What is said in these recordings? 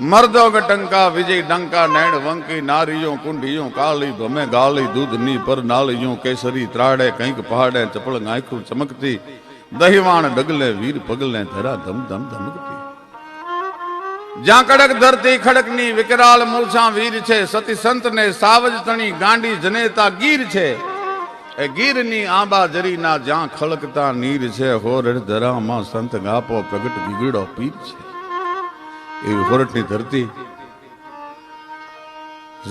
મર્દો ટંકા, વિજય ડંકા, નૈણ વંકી નારીયો કુંડીયો કાળી ભમે ગાળી દૂધની પર નાળીયો કેસરી, ત્રાડે, કંઈક પહાડે, ચપળ આંખું ચમકતી, દહીવાણ ડગલે, વીર પગલે, ધરા ધમ ધમ ધમકતી. જ્યાં કડક ધરતી ખડકની વિકરાળ મૂર્છા વીર છે, સતી સંત ને સાવજ તણી ગાંડી જનેતા ગીર છે. એ ગીરની આંબા જરીના જ્યાં ખળકતા નીર છે, હોરડ ધરામાં સંત ગાપો પ્રગટ ગીગડો પીર છે. એવી હોરટની ધરતી.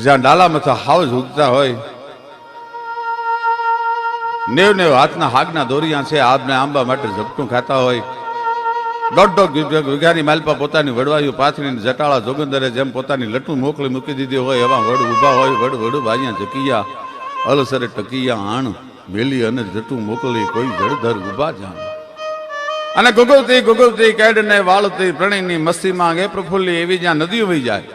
જ્યાં ડાલા મથા હાવજ ઉગતા હોય નેવ નેવ હાથના હાગના દોરિયા છે આબને આંબા માટે ઝપટું ખાતા હોય. દોઢ દોઢ વીઘા- વીઘાની માલપા પોતાની વડવાયું પાથરીને જટાળા જોગંદરે જેમ પોતાની લટું મોકલી મૂકી દીધી હોય, એવા વડ ઊભા હોય, વડ વડ ભાજ્યા જકિયા, અલસરે ટકિયા, આણ, મેલી અને જટું મોકલી કોઈ જળધર ઊભા જાણ. અને ગુગલતી ગુગલતી કેડને વાળતી પ્રણયની મસ્તી માંગે, પ્રફુલ્લી એવી જ્યાં નદીઓ વહી જાય.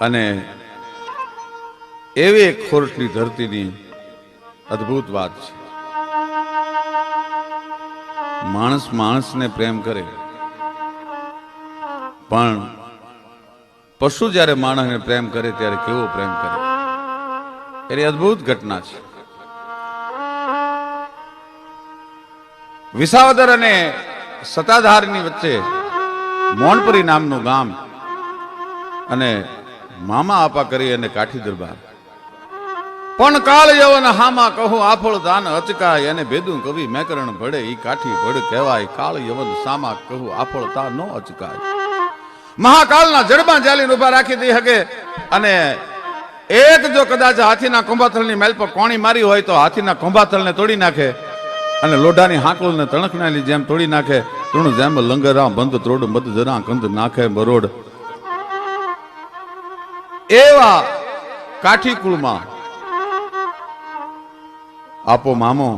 અને એવી એક ખોરટની ધરતીની અદ્ભુત વાત છે. માણસ માણસને પ્રેમ કરે. પણ પશુ જ્યારે માણસને પ્રેમ કરે, ત્યારે કેવો પ્રેમ કરે? એની અદ્ભુત ઘટના છે. વિસાવદર અને સતાધારની વચ્ચે મોણપરી નામનું ગામ અને મામા આપા કરી અને કાઠી દરબાર. પણ કાળ યવન હામા કહું, આફળ દાન અચકાય અને ભેદું કવિ મેકરણ ભળે. ઈ કાઠી ભળ કહેવાય, કાળ યવન સામા કહું, આફળ તા નો અચકાય. મહાકાળના જડમાં જાલીને ઊભા રાખી દઈ હકે અને એક જો કદાચ હાથીના કુંભાથલની મેલ પર કોણી મારી હોય તો હાથીના કુંભાથલને તોડી નાખે. અને લોઢાની હાંકલને તણખનાની જેમ તોડી નાખે, તૃણ જેમ લંગરા બંધ ત્રોડ, મધ જરા કંદ નાખે બરોડ એવા કાઠી આપો મામો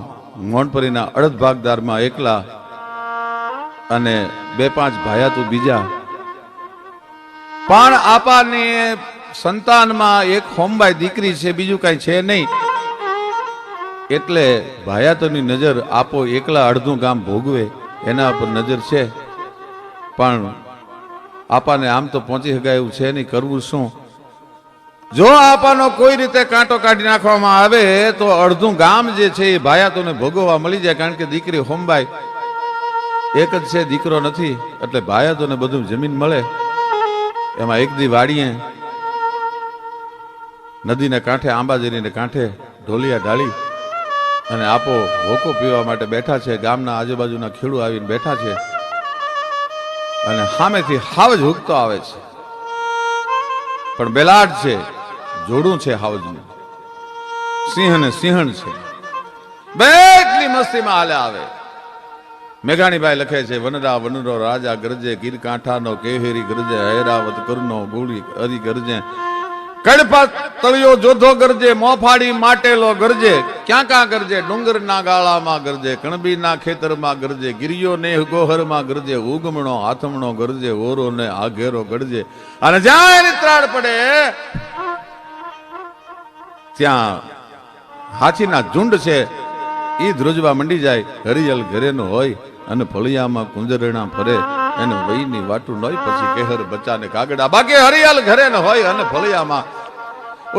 મોનપરીના અડધ ભાગદારમાં એકલા અને બે પાંચ ભાયા તું બીજા. પણ આપાની સંતાનમાં એક હોમબાઈ દીકરી છે, બીજું કઈ છે નહીં. એટલે ભાયાતોની નજર આપો એકલા અડધું ગામ ભોગવે, એના પર નજર છે. પણ આપાને આમ તો પહોંચી શકાય એવું છે નહીં, કરવું શું? જો આપાનો કોઈ રીતે કાંટો કાઢી નાખવામાં આવે, તો અડધું ગામ જે છે એ ભાયાતોને ભોગવવા મળી જાય, કારણ કે દીકરી હોમબાઈ એક જ છે, દીકરો નથી, એટલે ભાયાતોને બધું જમીન મળે. એમાં એક દી વાડીએ નદીને કાંઠે આંબાજીને કાંઠે ઢોલિયા ઢાળી અને આપો હોકો પીવા માટે બેઠા છે. ગામના આજુબાજુના ખેડૂ આવીને બેઠા છે. અને સામેથી હાવજ હુકતો આવે છે. પણ બેલાડ છે, જોડું છે હાવજનું. સિંહ ને સિંહણ છે. બેટલી મસ્તીમાં હાલે આવે. મેઘાણીભાઈ લખે છે, વનરા વનરો, રાજા ગરજે ગીર કાંઠાનો, કેહેરી ગરજે, હૈરાવત કરનો ગોળી હરી ગરજે. કડપા તળિયો જોધો ગરજે, મોફાડી માટેલો ગરજે. ક્યાં ક્યાં ગરજે? ડુંગરના ગાળામાં ગરજે, કણબીના ખેતરમાં ગરજે, ગિરિયો ને ગોહરમાં ગરજે, ઉગમણો હાથમણો ગરજે ઓરો ને આઘેરો ગરજે. અને જ્યાં ત્રાડ પડે, ત્યાં હાથીના ઝુંડ છે. ઈ ધ્રુજવા મંડી જાય. હરિયલ ઘરેનો હોય અને ફળિયામાં કુંજરણા ફરે. એને વહીની વાટું નોય, પછી કેહર બચ્ચાને કાગડા. બાકી હરિયાલ ઘરે ન હોય અને ફળિયામાં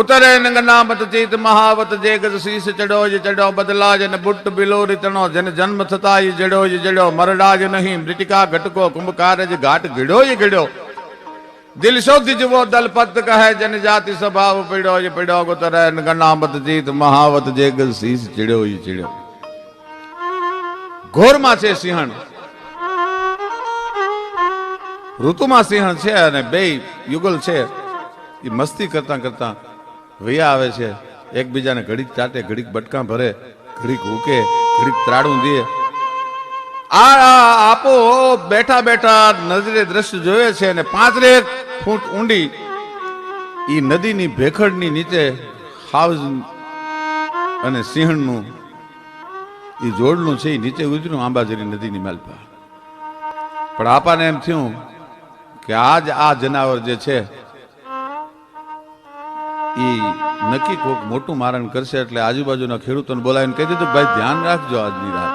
ઉતરે નંગનામત ચિત મહાવત જે ગજ શીશ ચડો જ ચડો બદલા જ બુટ બિલો બિલોરી જન જેને જન્મ થતા જ જડો જ જડો મરડા જ નહીં, મૃતિકા ઘટકો કુંભકાર જ ઘાટ ગીડો જ ગીડો દિલ શોધ જવો દલપત કહે, જન જાતિ સ્વભાવ પીડો જ પીડો ઉતરે નંગનામત ચિત મહાવત જે ગજ શીશ ચડ્યો જ ચડ્યો. ઘોરમાં છે સિંહણ. ઋતુમાં સિંહણ છે અને બે યુગલ છે. એ મસ્તી કરતા કરતા વૈયા આવે છે. એકબીજાને ઘડીક ચાટે, ઘડીક બટકા ભરે, ઘડીક હુકે ઘડીક ત્રાડું દે. આ આપો, બેઠા બેઠા નજરે દ્રશ્ય જોવે છે અને પાંચરે ફૂટ ઊંડી ઈ નદીની ભેખડની નીચે હાઉસ અને સિંહણનું એ જોડનું છે એ નીચે ઉતર્યું આંબાજરી નદીની માલપા. પણ આપાને એમ થયું કે આજ આ જનાવર જે છે એ નક્કી કોક મોટું મારણ કરશે એટલે આજુબાજુના ખેડૂતોને બોલાવીને કહી દીધું, ભાઈ, ધ્યાન રાખજો આજની રાત.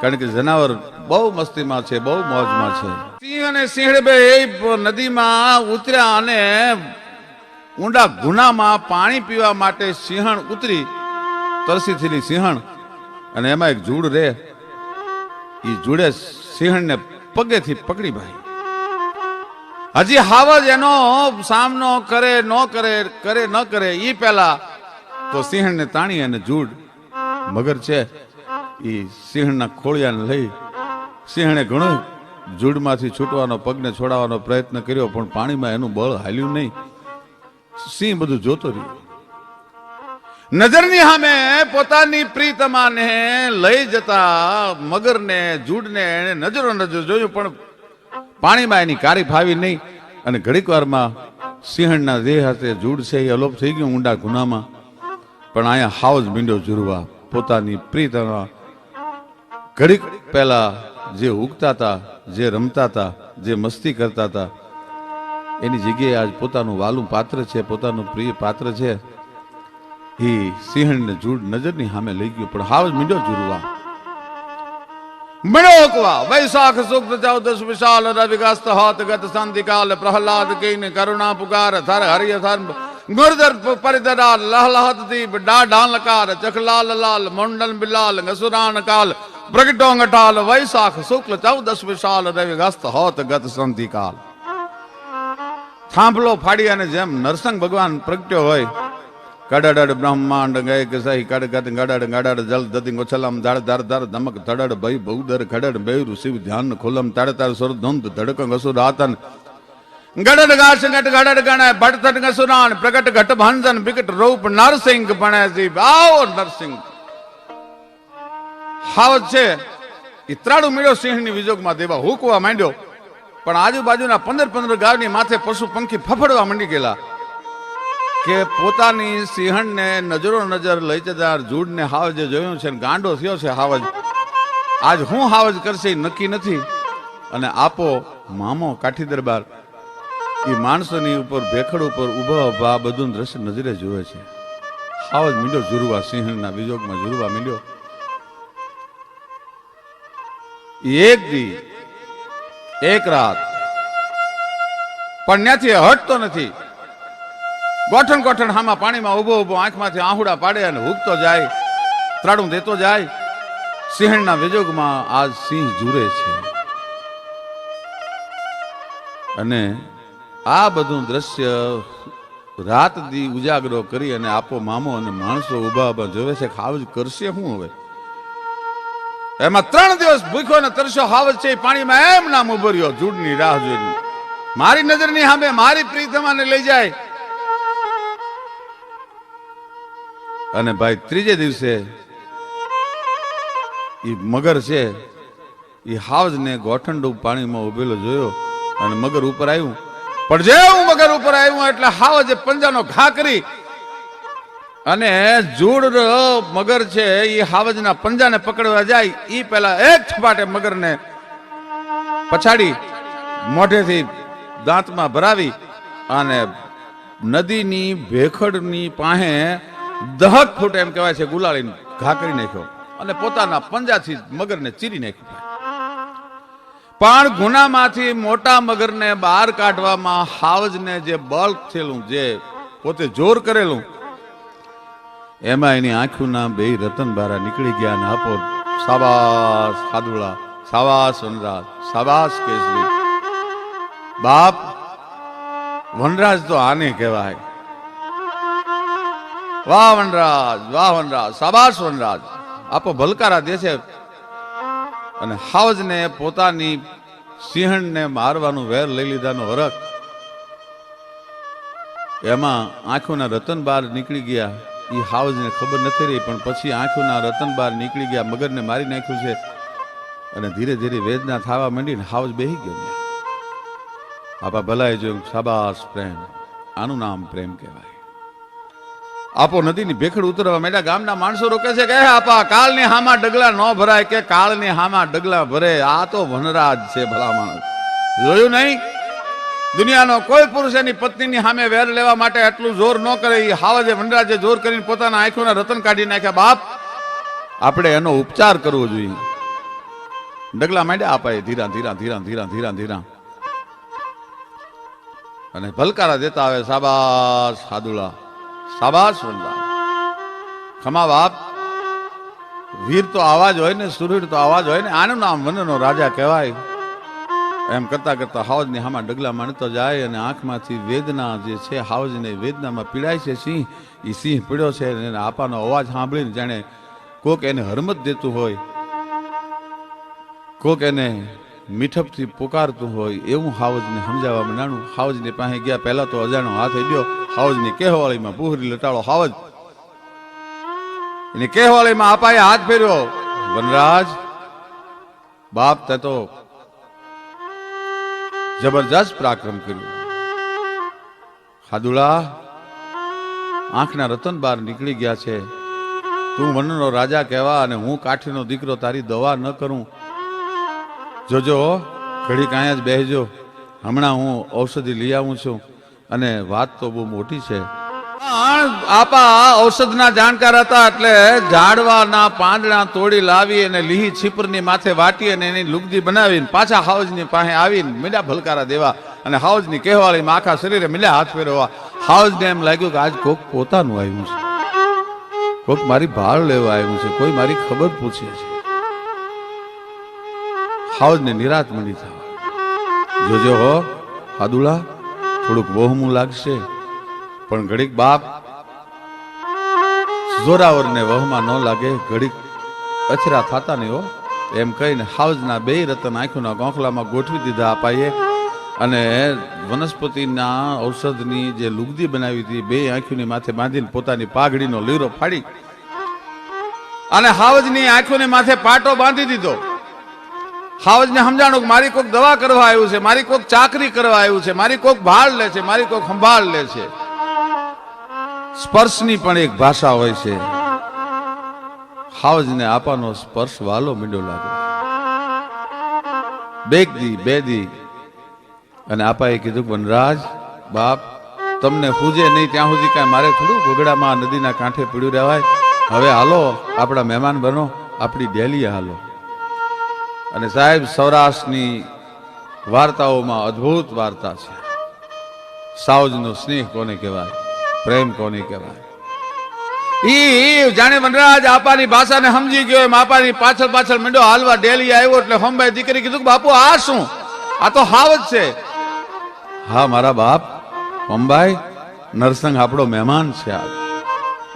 કારણ કે જનાવર બહુ મસ્તીમાં છે, બહુ મોજમાં છે. સિંહ અને સિંહણ બે નદીમાં ઉતર્યા અને ઊંડા ગુનામાં પાણી પીવા માટે સિંહણ ઉતરી, તરસી થયેલી સિંહણ. અને એમાં એક જૂડ રે. એ જુડે સિંહણને પગેથી પકડી ભાઈ. હજી હાવજ એનો સામનો કરે, ન કરે કરે, ન કરે એ પેલા તો સિંહણને તાણી અને જૂડ. મગર છે એ સિંહણના ખોળિયાને લઈ સિંહણે ઘણો જૂડમાંથી છૂટવાનો, પગને છોડાવવાનો પ્રયત્ન કર્યો, પણ પાણીમાં એનું બળ હાલ્યું નહીં. સિંહ બધું જોતો રહ્યો. નજરની સામે પોતાની પ્રીતમાને લઈ જતા મગરને, જૂડને એણે નજરો નજર જોયું, પણ પાણીમાં એની કારી ફાવી નહીં અને ઘડીક વારમાં સિંહણના દેહ હાથે જૂડ છે, એ અલોપ થઈ ગયું ઊંડા ગુનામાં. પણ અહીંયા હાઉસ મીંડો જુરવા પોતાની પ્રીતમા ઘડીક પહેલા જે ઉગતા હતા, જે રમતા હતા, જે મસ્તી કરતા હતા, એની જગ્યાએ આજ પોતાનું વાલું પાત્ર છે, પોતાનું પ્રિય પાત્ર છે. એ સિંહણને જૂડ નજરની સામે લઈ ગયું, પણ હાવ મીંડો જુરવા મિણોકવા વૈશાખ સુક્ત ચૌદશ વિશાલ રવિગસ્ત હોત ગત સંધિકાલ પ્રહલાદ કિન કરુણા પુકાર થર હરિય થર ગુરદર પરિદરા લહલહત દીપ ડાઢાલકાર ચખલાલ લાલ મંડલ બિલાલ ગસુરાન કાલ પ્રગટોંગ ટાલ વૈશાખ શુક્લ ચૌદશ વિશાલ રવિગસ્ત હોત ગત સંધિકાલ થાંભલો ફાડી અને જેમ નરસંગ ભગવાન પ્રગટ્યો હોય કડડ બ્રહ્માંડ ગય કે સહી કડગત ગડડ ગડડ જલ દતિ ગોછલમ ધડ ધર ધર ધમક ધડડ ભય બૌદર ખડડ બેરુ શિવ ધ્યાન ખુલમ તડ તડ સુર ધુંધ ધડક ગસુ રાતન ગડડ ગાશ ગટ ગડડ ગણ ભટથટ ગસુરાન પ્રગટ ઘટ ભંજન વિકટ રૂપ નરસિંહ ભણે જી આવો નરસિંહ હાવત છે એ ત્રાડુ મેળો સિંહની વિજોગમાં દેવા હુકવા માંડ્યો પણ આજુબાજુના પંદર પંદર ગાવની માથે પશુ પંખી ફફડવા માંડી ગયેલા કે પોતાની સિંહણને નજરો નજર લઈ જતા જૂડને જે જોયું છે ગાંડો થયો છે હાવજ. આજ હું હાવજ કરશે નક્કી નથી. અને આપો મામો કાઠી દરબાર. એ માણસોની ઉપર ભેખડ ઉપર ઊભા ઊભા બધું દ્રશ્ય નજરે જુએ છે. હાવજ મીંડો જુરવા સિંહણના વિજોગમાં જુરવા મીંડ્યો. એક દી, એક રાત. પણ ત્યાંથી હટતો નથી. ગોઠણ ગોઠણ હામાં પાણીમાં ઊભો ઊભો આંખમાંથી આહુડા પાડે અને હૂકતો જાય, ત્રાડું દેતો જાય. સિંહણના વિજોગમાં આજ સિંહ જુરે છે. અને આ બધું દ્રશ્ય રાત દી ઉજાગરો કરી અને આપો મામો અને માણસો ઊભા જોવે છે કે હાવજ કરશે શું હવે? એમાં ત્રણ દિવસ ભૂખ્યો ને તરસ્યો હાવજ છે પાણીમાં એમ નામ ઊભો રહ્યો જૂડની રાહ જોઈને. મારી નજરની સામે મારી પ્રીતમાને લઈ જાય. અને ભાઈ ત્રીજે દિવસે એ મગર છે એ હાવજને ગોઠંડું પાણીમાં ઉભેલો જોયો અને મગર ઉપર આવ્યું. પણ જેવું મગર ઉપર આવ્યું એટલે હાવજે પંજાનો ઘા કરી અને જૂડ મગર છે એ હાવજના પંજાને પકડવા જાય એ પેલા એક છપાટે મગરને પછાડી મોઢેથી દાંતમાં ભરાવી અને નદીની ભેખડની પાસે દહક ફૂટ એમ કહેવાય છે ગુલાળીનું. ઘા કરી નાખ્યો અને પોતાના પંજાથી મગરને ચીરી નાખ્યો. પણ ગુનામાંથી મોટા મગરને બહાર કાઢવામાં હાવજને જે બળ થયેલું, જે પોતે જોર કરેલું, એમાં એની આંખોના બે રતન બારા નીકળી ગયા ને આપો સાબાસ હાદુળા સાબાસ વનરાજ, સાબાસ કેસરી. બાપ, વનરાજ તો આને કહેવાય. વાહ વનરાજ વાહ વનરાજ સાબાસ વનરાજ આપો ભલકારા દે છે અને હાવજને પોતાની સિંહણને મારવાનું વેર લઈ લીધાનો હરખ. એમાં આંખોના રતન બાર નીકળી ગયા. એ હાવજને ખબર નથી રહી, પણ પછી આંખોના રતન બાર નીકળી ગયા, મગરને મારી નાખ્યું છે. અને ધીરે ધીરે વેદના થવા માંડીને હાવજ બેહી ગયો. આપા ભલાએ જોયું સાબાસ પ્રેમ. આનું નામ પ્રેમ કહેવાય. આપો નદીની ભેખડ ઉતરવા માંડ્યા. ગામના માણસો રોકે છે કે આપા, કાળની હામાં ડગલા ન ભરાય કે કાળની હામાં ડગલા ભરે. આ તો વનરાજ છે, ભલા માણસ. જોયું નહીં? દુનિયાનો કોઈ પુરુષ એની પત્નીની સામે વેર લેવા માટે આટલું જોર ન કરે. એ હાવજે વનરાજે જોર કરીને પોતાના આંખોના રતન કાઢી નાખ્યા. બાપ, આપણે એનો ઉપચાર કરવો જોઈએ. ડગલા માંડ્યા આપાએ ધીરા ધીરા ધીરા ધીરા ધીરા ધીરા. અને ભલકારા દેતા આવે સાબાસ હાદુલા. સાબાસ વનરાજ ખમા બાપ, વીર તો આવાજ હોય ને સુરવીર તો આવાજ હોય ને, આનું નામ વનનો રાજા કહેવાય. એમ કરતા કરતા હાવજની હામાં ડગલા માણતો જાય અને આંખમાંથી વેદના જે છે, હાવજને વેદનામાં પીડાય છે સિંહ એ સિંહ પીડ્યો છે અને આપાનો અવાજ સાંભળીને જાણે કોક એને હરમત દેતું હોય, કોક એને મીઠપથી પુકારતું હોય એવું હાવજને સમજાવવા મનાણું હાવજની પાસે ગયા પહેલા તો અજાણો હાથ ગયો હાવજની કહેવાળીમાં પુહરી લટાળો હાવજ. એની કહેવાળીમાં આપાએ હાથ ફેર્યો વનરાજ, બાપ તે તો જબરજસ્ત પરાક્રમ કર્યું. હાદુલા આંખના રતન બાર નીકળી ગયા છે. તું વનનો રાજા કહેવા અને હું કાઠીનો દીકરો તારી દવા ન કરું. જોજો, ઘડીક અહીંયા જ બેસજો હમણાં હું ઔષધિ લઈ આવું છું અને વાત તો બહુ મોટી છે. આપા ઔષધના જાણકાર હતા એટલે ઝાડવાના પાંદડા તોડી લાવી અને લીહી છીપરની માથે વાટી અને એની લુગદી બનાવીને પાછા હાઉજની પાસે આવીને મીડા ભલકારા દેવા અને હાઉજની કહેવાળીમાં આખા શરીરે મીડા હાથ ફેરવવા. હાઉજને એમ લાગ્યું કે આજ કોક પોતાનું આવ્યું છે. કોક મારી ભાળ લેવા આવ્યું છે. કોઈ મારી ખબર પૂછે છે. હાઉજને નિરાત મળી થવા જોજો હો હાદુલા થોડુંક વહમું લાગશે, પણ ઘડીક બાપ જોરાવરને વહમાં ન લાગે, ઘડીક અછરા થતા નહીં હો. એમ કહીને હાઉજના બે રતન આંખોના ગોખલામાં ગોઠવી દીધા અપાઈએ અને વનસ્પતિના ઔષધની જે લુગદી બનાવી હતી, બે આંખોની માથે બાંધીને પોતાની પાઘડીનો લીરો ફાડી અને હાવજની આંખોની માથે પાટો બાંધી દીધો. હાવજને સમજાણું કે મારી કોઈક દવા કરવા આવ્યું છે, મારી કોઈક ચાકરી કરવા આવ્યું છે, મારી કોઈક ભાળ લે છે, મારી કોઈક સંભાળ લે છે. સ્પર્શની પણ એક ભાષા હોય છે. હાવજને આપાનો સ્પર્શ વાલો મીંડો દી, બે દી. અને આપાએ કીધું વનરાજ, બાપ, તમને હુજે નહીં ત્યાં સુધી કાંઈ મારે થોડું ગોગડામાં નદીના કાંઠે પીડ્યું રહેવાય? હવે હાલો, આપણા મહેમાન બનો, આપણી ડેલી હાલો. અને સાહેબ, સૌરાષ્ટ્રની વાર્તાઓમાં અદ્ભુત વાર્તા છે. સાવજનો સ્નેહ કોને કહેવાય? પ્રેમ કોને કહેવાય? ઈ જાણે વનરાજ આપાની ભાષાને સમજી ગયો એમ, આપાની પાછળ પાછળ મંડો હાલવા ડેલી આવ્યો એટલે હમભાઈ દીકરી કીધું કે બાપુ, આ શું? આ તો હાવ જ છે. હા, મારા બાપ અંબાઈ નરસંગ આપણો મહેમાન છે આ.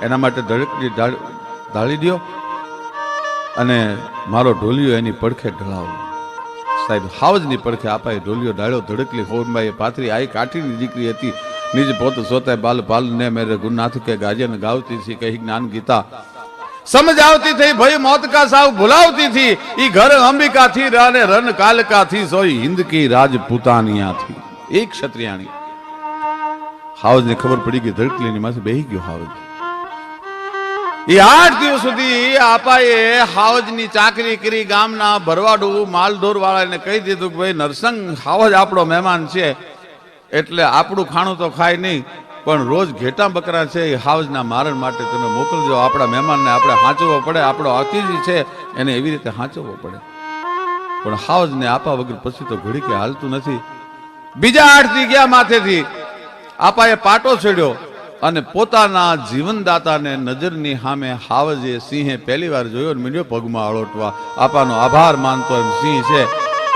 એના માટે ધડકડી ઢાળ- દ્યો. અને મારો ઢોલિયો એની પડખે ઢળાવો. સાહેબ, હાવજની પડખે આપાએ ઢોલિયો ડાળ્યો, ધડકલી હોનબાઈએ પાથરી, આઈ કાઠીની દીકરી હતી. નિજ પોત સોતાય બાલ પાલ ને મેરે ગુનાથ કે ગાજન ગાવતી થી કહી જ્ઞાન ગીતા. સમજ આવતી થઈ ભય મોત કા સાવ ભુલાવતી થી ઈ ઘર અંબિકા થી રાને રન કાલકા થી સોઈ હિન્દ કી રાજપૂતાનિયા થી એક ક્ષત્રિયાણી. હાવજ ને ખબર પડી ગઈ, ધડકલીની માથે બેહી ગયો હાવજ. એ આઠ દિવસ સુધી આપાએ હાવજની ચાકરી કરી ગામના ભરવાડું માલઢોર વાળાને કહી દીધું કે ભાઈ, નરસંગ, હાવજ આપણો મહેમાન છે, એટલે આપણું ખાણું તો ખાય નહીં, પણ રોજ ઘેટા બકરા છે, એ હાવજના મારણ માટે તમે મોકલજો. આપણા મહેમાનને આપણે હાંચવો પડે, આપણો અતિથિ છે, એને એવી રીતે હાંચવવો પડે. પણ હાવજને આપા વગર પછી તો ઘડી કે હાલતું નથી. બીજા આઠથી ગયા માથેથી, આપાએ પાટો છેડ્યો. અને પોતાના જીવનદાતાને નજરની સામે હાવજે સિંહે પહેલી વાર જોયો મીંડ્યો પગમાં અળોટવા. આપાનો આભાર માનતો એમ સિંહ છે.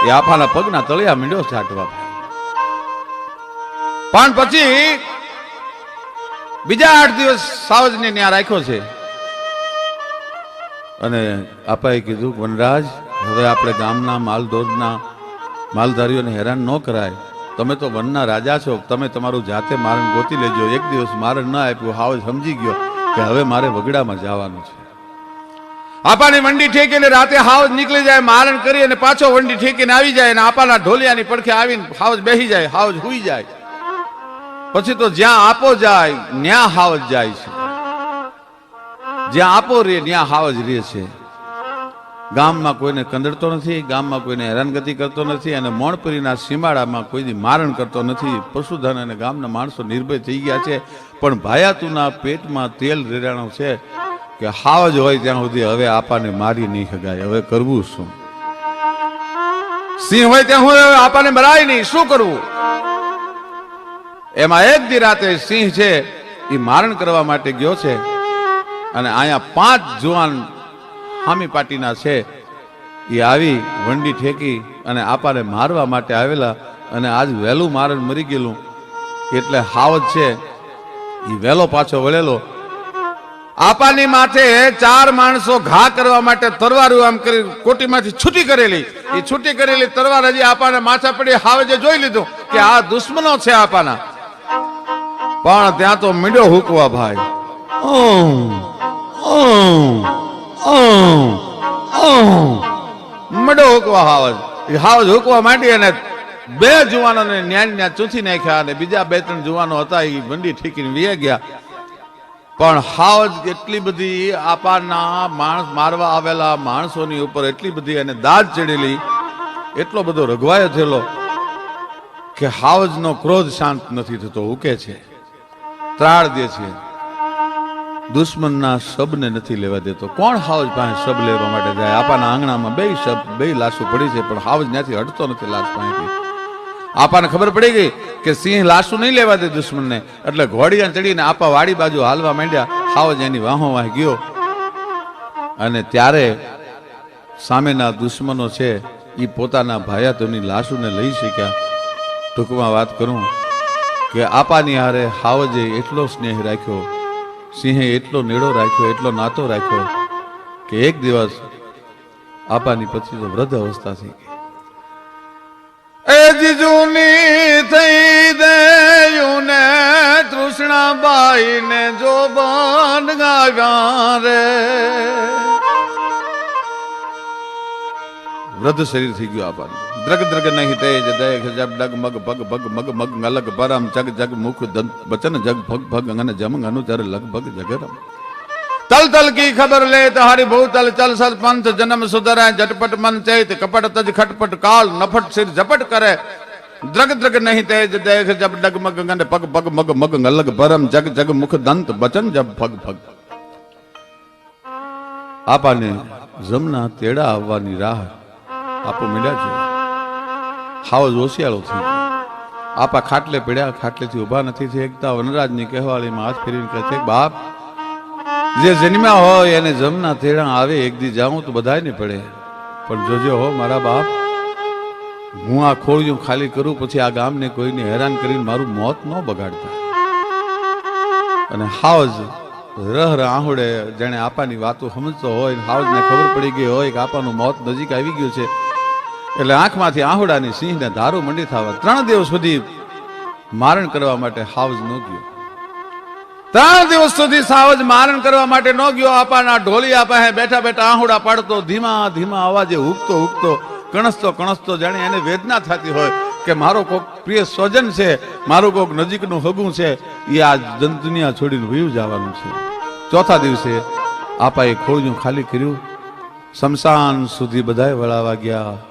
એ આપાના પગના તળિયા મીંડ્યો છાંટવા. પણ પછી બીજા આઠ દિવસ સાવજને ત્યાં રાખ્યો છે. અને આપાએ કીધું વનરાજ, હવે આપણે ગામના માલદોરના માલધારીઓને હેરાન ન કરાય. તમે તો વનના રાજા છો. તમે તમારું જાતે મારણ ગોતી લેજો. એક દિવસ મારણ ન આપ્યું, હાવ સમજી ગયો કે હવે મારે વગડામાં જવાનું છે. આપાની વંડી ઠેકીને રાતે હાવજ નીકળી જાય, મારણ કરી અને પાછો વંડી ઠેકીને આવી જાય અને આપાના ઢોલિયાની પડખે આવીને હાવજ બેસી જાય હાવજ હુઈ જાય. પછી તો જ્યાં આપો જાય, ન્યા હાવજ જાય છે. જ્યાં આપો રે ત્યાં હાવજ રે છે. ગામમાં કોઈને કંદડતો નથી, ગામમાં કોઈને હેરાનગતિ કરતો નથી અને મોણપુરીના સીમાડામાં કોઈની મારણ કરતો નથી. પશુધન અને ગામના માણસો નિર્ભય થઈ ગયા છે. પણ ભાયાતુના પેટમાં તેલ રેડાણું છે કે હાવ જ હોય ત્યાં સુધી હવે આપાને મારી નહીં શકાય. હવે કરવું શું? સિંહ હોય ત્યાં હું આપાને મરાય નહીં. શું કરવું? એમાં એક દી રાતે સિંહ છે એ મારણ કરવા માટે ગયો છે. અને અહીંયા પાંચ જુવાન હામી પાટીના છે, એ આવી વંડી ઠેકી અને આપાને મારવા માટે આવેલા અને આજ વહેલું મારણ મરી ગયેલું. એટલે હાવજ છે એ વહેલો પાછો વળેલો. આપાની માથે ચાર માણસો ઘા કરવા માટે તરવારું આમ કરી કોટીમાંથી છૂટી કરેલી. એ છૂટી કરેલી તરવાર હજી આપાને માથા પડી હાવજે જોઈ લીધું કે આ દુશ્મનો છે આપાના. પણ ત્યાં તો મીડો હુકવા ભાઈ. ઓ ઓમ. મીંડો હુકવા હાવજ હાવજ હુકવા માંડી અને બે જુવાનોને ન્યાન ન્યા ચૂથી નાખ્યા અને બીજા બે ત્રણ જુવાનો હતા એ મંડી ઠીકીને વીએ ગયા. પણ હાવજ એટલી બધી આપાના માણસ મારવા આવેલા માણસોની ઉપર એટલી બધી એને દાદ ચડેલી, એટલો બધો રઘવાયો થયેલો કે હાવજનો ક્રોધ શાંત નથી થતો, ઉકે છે. ત્રાળ દે છે. દુશ્મનના શબને નથી લેવા દેતો. કોણ હાવજ પાસે શબ લેવા માટે જાય? આપાના આંગણામાં બે શબ, બે લાશો પડી છે, પણ હાવજ ત્યાંથી હટતો નથી લાશ પાસેથી. આપાને ખબર પડી ગઈ કે સિંહ લાશું નહીં લેવા દે દુશ્મનને. એટલે ઘોડિયા ચડીને આપા વાડી બાજુ હાલવા માંડ્યા. હાવજ એની વાહો વાહ ગયો. અને ત્યારે સામેના દુશ્મનો છે એ પોતાના ભાયાતોની લાશોને લઈ શક્યા. ટૂંકમાં વાત કરું કે આપાની હારે હાવજે એટલો સ્નેહ રાખ્યો સિંહે એટલો નેડો રાખ્યો, એટલો નાતો રાખ્યો કે એક દિવસ આપાની પછી તો વૃદ્ધ અવસ્થા થઈ ગઈ. એ જીજુની થઈ દેયુને ને જો બન ગાવ્યા રે. વૃદ્ધ શરીર થઈ ગયું આપણને દ્રગ દ્રગ નહીં તેજ દેખ જબ ડગ મગ ભગ ભગ મગ મગ અલગ પરમ. જગ જગ મુખ બચન જગ ભગ ભગ અંગન જમંગ અનુચર લગભગ જગરમ. તલ તલ કી ખબર લે તારી ભૂતલ ચલ સર પંથ જન્મ સુધરે. ઝટપટ મન ચૈત કપટ તજ ખટપટ કાળ નફટ સિર ઝપટ કરે. દ્રગ દ્રગ નહીં તેજ દેખ જબ ડગ મગ ગંગ પગ પગ મગ મગ અલગ પરમ. જગ જગ મુખ દંત બચન જબ ભગ ભગ. આપાને જમના તેડા આવવાની રાહ આપો મીડા છે. હાવ હોશિયાળો થઈ ગયો. આપા ખાટલે પડ્યા, ખાટલેથી ઊભા નથી થઈ વનરાજની કહેવાળીમાં હાથ ફેરીને કહે છે, બાપ, જે જન્મ્યા હોય એને જમના તેડા આવે, એક દી જાઉં તો બધાને પડે. પણ જોજો હો, મારા બાપ, હું આ ખોળિયું ખાલી કરું, પછી આ ગામને કોઈને હેરાન કરીને મારું મોત ન બગાડતા. અને હાવજ રહ આહુડે જેણે આપાની વાતો સમજતો હોય હાવજને ખબર પડી ગઈ હોય કે આપાનું મોત નજીક આવી ગયું છે. એટલે આંખમાંથી આહુડાની સિંહને ધારો મંડી થવા ત્રણ દિવસ સુધી મારણ કરવા માટે હાવજ ન ગયો. ત્રણ દિવસ સુધી સાવજ મારણ કરવા માટે ન ગયો. આપાના ઢોલી આપા હે બેઠા બેઠા આહુડા પાડતો, ધીમા ધીમા અવાજે ઉગતો ઉગતો, કણસતો કણસતો જાણે એને વેદના થતી હોય કે મારો કોક પ્રિય સ્વજન છે, મારું કોક નજીકનું હગું છે, એ આ જન દુનિયા છોડીને વયું જવાનું છે. ચોથા દિવસે આપાએ ખોળિયું ખાલી કર્યું. શમશાન સુધી બધાએ વળાવા ગયા.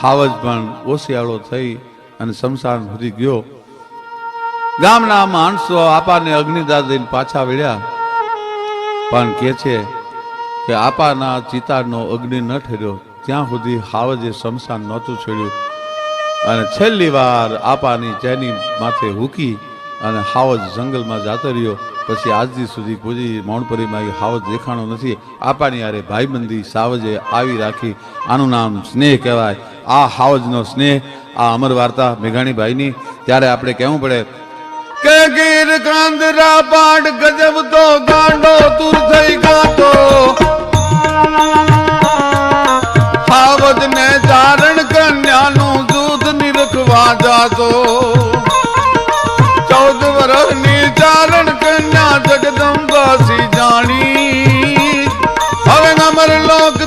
હાવજ પણ ઓશિયાળો થઈ અને શમશાન સુધી ગયો. ગામના માણસો આપાને અગ્નિદાન દઈને પાછા વળ્યા. પણ કે છે કે આપાના ચિતારનો અગ્નિ ન ઠર્યો. ત્યાં સુધી હાવજે શમશાન નહોતું છેડ્યું. અને છેલ્લી વાર આપાની ચેની માથે હૂકી અને હાવજ જંગલમાં જાતો રહ્યો. પછી આજથી સુધી કોઈ મૌણપરીમાં એ હાવજ દેખાણો નથી. આપાની યારે ભાઈબંધી સાવજે આવી રાખી. આનું નામ સ્નેહ કહેવાય. આ હાવજનો સ્નેહ, આ અમર વાર્તા મેઘાણીભાઈની. ત્યારે આપણે કહેવું પડે, કે ગીર કાંદરા પાડ ગજબ તો ગાંડો તુર થઈ ગાતો. હાવજ ને ચારણ કન્યાનું દૂધ નિરખવા જાતો. ચૌદ વર્ષની ચારણ કન્યા જગદંબાસી જાણી. હવે અમર લોક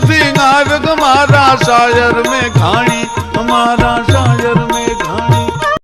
हमारा शायर में घाणी हमारा शायर